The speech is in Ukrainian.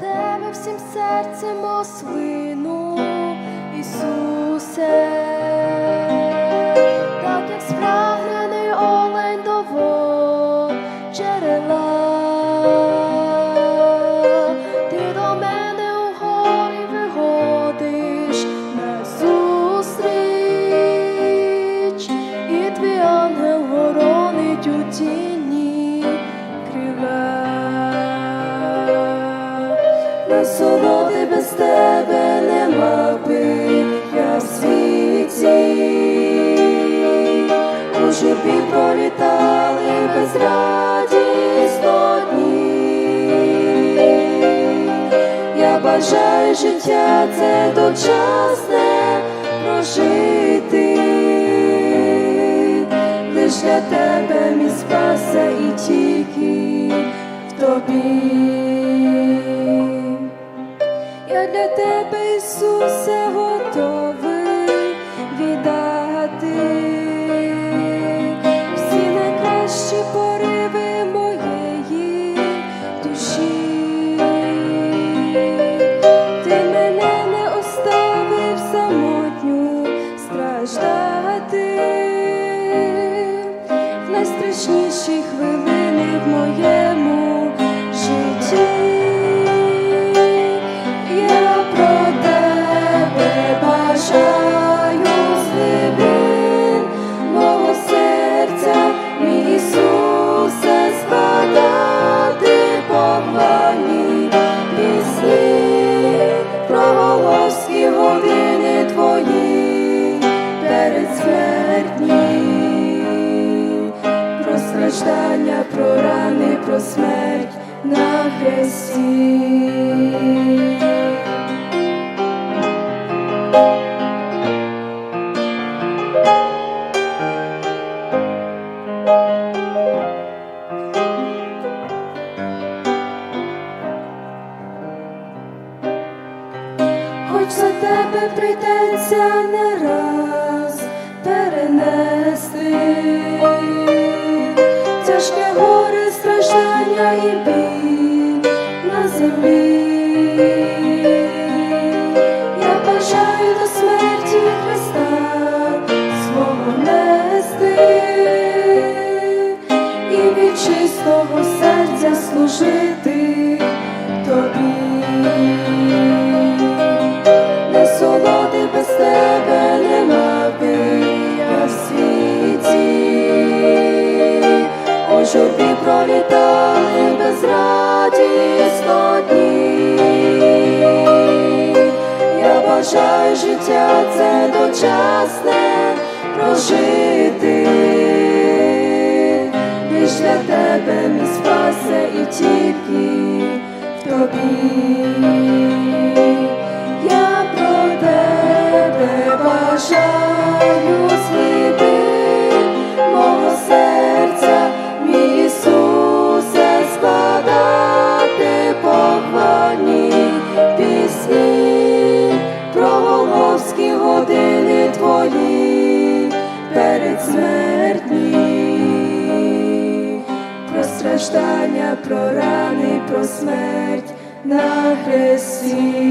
тебе всім серцем ослину Ісус. Насолоди без тебе нема би я в світі, у журбі пролітали безрадісно дні. Я бажаю життя це дочасне прожити, лиш для тебе мій спасе і тільки в тобі. Для тебе, Ісусе, готовий віддати всі найкращі пориви моєї душі. Ти мене не оставив самотню страждати в найстрашніші хвилини в моєму страждання, про рани, про смерть на хресті. Хоч за тебе прийдеться не раз перенести тяжке горе, страждання і біль на землі. Я бажаю до смерті Христа свого нести і від чистого серця служити у журбі пролітали безрадісно дні. Я бажаю життя це дочасне прожити, лиш для тебе мій спасе і тільки в тобі. Я про тебе бажаю страждання, про рани, про смерть на хресті.